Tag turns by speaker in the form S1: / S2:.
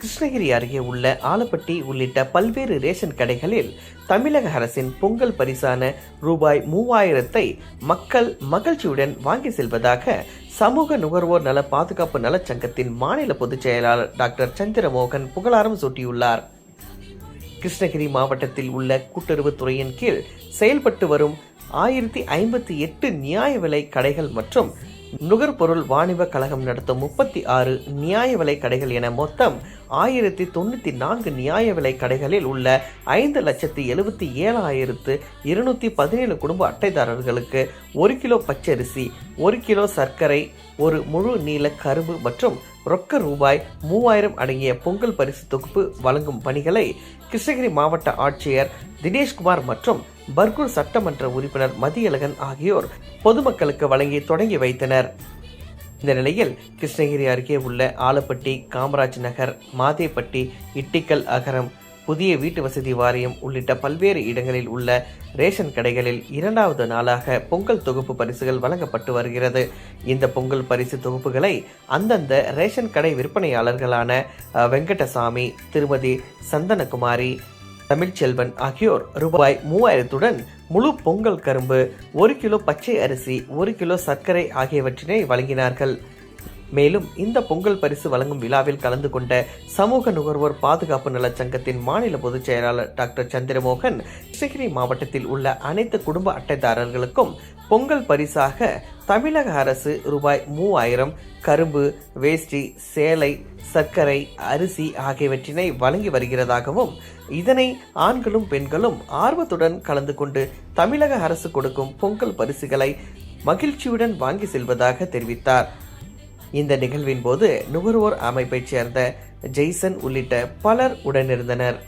S1: கிருஷ்ணகிரி அருகே உள்ள ஆலப்பட்டி உள்ளிட்ட பல்வேறு ரேஷன் கடைகளில் தமிழக அரசின் பொங்கல் பரிசான ரூபாய் மூவாயிரத்தை மக்கள் மகிழ்ச்சியுடன் வாங்கி செல்வதாக சமூக நுகர்வோர் நல பாதுகாப்பு நலச்சங்கத்தின் மாநில பொதுச் செயலாளர் டாக்டர் சந்திரமோகன் புகழாரம் சூட்டியுள்ளார். கிருஷ்ணகிரி மாவட்டத்தில் உள்ள கூட்டுறவுத்துறையின் கீழ் செயல்பட்டு வரும் ஆயிரத்தி ஐம்பத்தி எட்டு நியாய விலை கடைகள் மற்றும் நுகர்பொருள் வாணிப கழகம் நடத்தும் முப்பத்தி ஆறு நியாய விலை கடைகள் என மொத்தம் ஆயிரத்தி தொண்ணூற்றி நான்கு நியாய விலை கடைகளில் உள்ள ஐந்து லட்சத்தி எழுபத்தி ஏழாயிரத்து இருநூற்றி பதினேழு குடும்ப அட்டைதாரர்களுக்கு ஒரு கிலோ பச்சரிசி ஒரு கிலோ சர்க்கரை ஒரு முழு நீள கரும்பு மற்றும் ரொக்க ரூபாய் மூவாயிரம் அடங்கிய பொங்கல் பரிசு தொகுப்பு வழங்கும் பணிகளை கிருஷ்ணகிரி மாவட்ட ஆட்சியர் தினேஷ்குமார் மற்றும் பர்கூர் சட்டமன்ற உறுப்பினர் மதியழகன் ஆகியோர் பொதுமக்களுக்கு வழங்கி தொடங்கி வைத்தனர். இந்த நிலையில் கிருஷ்ணகிரி அருகே உள்ள ஆலப்பட்டி காமராஜ் நகர் மாதேப்பட்டி இட்டிக்கல் அகரம் புதிய வீட்டு வசதி வாரியம் உள்ளிட்ட பல்வேறு இடங்களில் உள்ள ரேஷன் கடைகளில் இரண்டாவது நாளாக பொங்கல் தொகுப்பு பரிசுகள் வழங்கப்பட்டு வருகிறது. இந்த பொங்கல் பரிசு தொகுப்புகளை அந்தந்த ரேஷன் கடை விற்பனையாளர்களான வெங்கடசாமி திருமதி சந்தனகுமாரி தமிழ்ச்செல்வன் ஆகியோர் ரூபாய் மூவாயிரத்துடன் முழு பொங்கல் கரும்பு ஒரு கிலோ பச்சை அரிசி ஒரு கிலோ சர்க்கரை ஆகியவற்றினை வழங்கினார்கள். மேலும் இந்த பொங்கல் பரிசு வழங்கும் விழாவில் கலந்து கொண்ட சமூக நுகர்வோர் பாதுகாப்பு நலச்சங்கத்தின் மாநில பொதுச் செயலாளர் டாக்டர் சந்திரமோகன் கிருஷ்ணகிரி மாவட்டத்தில் உள்ள அனைத்து குடும்ப அட்டைதாரர்களுக்கும் பொங்கல் பரிசாக தமிழக அரசு ரூபாய் மூவாயிரம் கரும்பு வேஷ்டி சேலை சர்க்கரை அரிசி ஆகியவற்றினை வழங்கி வருகிறதாகவும் இதனை ஆண்களும் பெண்களும் ஆர்வத்துடன் கலந்து கொண்டு தமிழக அரசு கொடுக்கும் பொங்கல் பரிசுகளை மகிழ்ச்சியுடன் வாங்கி செல்வதாக தெரிவித்தார். இந்த நிகழ்வின் போது நுகர்வோர் அமைப்பைச் சேர்ந்த ஜெய்சன் உள்ளிட்ட பலர் உடனிருந்தனர்.